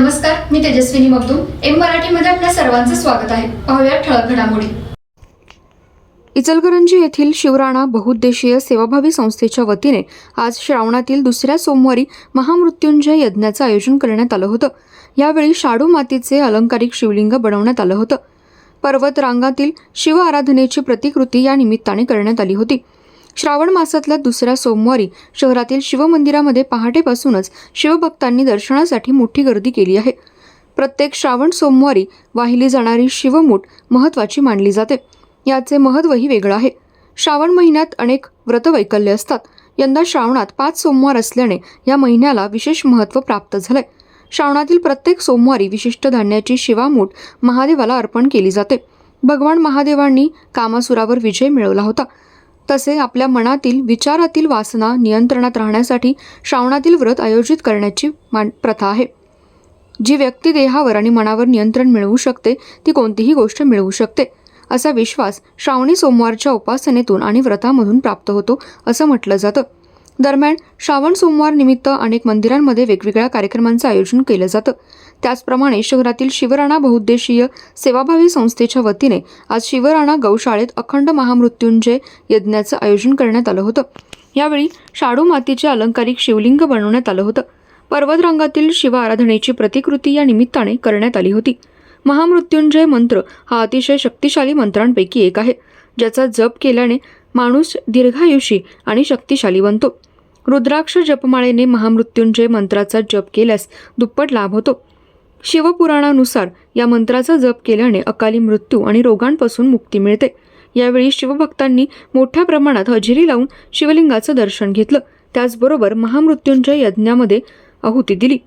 नमस्कार मी तेजस्विनी मगदूम. एम मराठीमध्ये आपल्या सर्वांचं स्वागत आहे. पाहूया ठळक घडामोडी. इचलकरंजी येथील शिवराणा बहुउद्देशीय सेवाभावी संस्थेच्या वतीने आज श्रावणातील दुसऱ्या सोमवारी महामृत्युंजय यज्ञाचं आयोजन करण्यात आलं होतं. यावेळी शाडू मातीचे अलंकारिक शिवलिंग बनवण्यात आलं होतं. पर्वत रांगातील शिव आराधनेची प्रतिकृती या निमित्ताने करण्यात आली होती. श्रावण मासातल्या दुसऱ्या सोमवारी शहरातील शिवमंदिरामध्ये पहाटेपासूनच शिवभक्तांनी दर्शनासाठी मोठी गर्दी केली आहे. प्रत्येक श्रावण सोमवारी वाहिली जाणारी शिवमूठ महत्त्वाची मानली जाते. याचे महत्त्वही वेगळं आहे. श्रावण महिन्यात अनेक व्रतवैकल्य असतात. यंदा श्रावणात पाच सोमवार असल्याने या महिन्याला विशेष महत्त्व प्राप्त झालंय. श्रावणातील प्रत्येक सोमवारी विशिष्ट धान्याची शिवामूठ महादेवाला अर्पण केली जाते. भगवान महादेवांनी कामासुरावर विजय मिळवला होता. तसे आपल्या मनातील विचारातील वासना नियंत्रणात राहण्यासाठी श्रावणातील व्रत आयोजित करण्याची मान प्रथा आहे. जी व्यक्ती देहावर आणि मनावर नियंत्रण मिळवू शकते ती कोणतीही गोष्ट मिळवू शकते. असा विश्वास श्रावणी सोमवारच्या उपासनेतून आणि व्रतामधून प्राप्त होतो असं म्हटलं जातं. दरम्यान श्रावण सोमवार निमित्त अनेक मंदिरांमध्ये वेगवेगळ्या कार्यक्रमांचं आयोजन केलं जातं. त्याचप्रमाणे शहरातील शिवराणा बहुउद्देशीय सेवाभावी संस्थेच्या वतीने आज शिवराणा गौशाळेत अखंड महामृत्युंजय यज्ञाचं आयोजन करण्यात आलं होतं. यावेळी शाडू मातीचे अलंकारिक शिवलिंग बनवण्यात आलं होतं. पर्वतरांगातील शिव आराधनेची प्रतिकृती या निमित्ताने करण्यात आली होती. महामृत्युंजय मंत्र हा अतिशय शक्तिशाली मंत्रांपैकी एक आहे ज्याचा जप केल्याने माणूस दीर्घायुषी आणि शक्तिशाली बनतो. रुद्राक्ष जपमाळेने महामृत्युंजय मंत्राचा जप केल्यास दुप्पट लाभ होतो. शिवपुराणानुसार या मंत्राचा जप केल्याने अकाली मृत्यू आणि रोगांपासून मुक्ती मिळते. यावेळी शिवभक्तांनी मोठ्या प्रमाणात हजेरी लावून शिवलिंगाचं दर्शन घेतलं. त्याचबरोबर महामृत्युंजय यज्ञामध्ये आहुती दिली.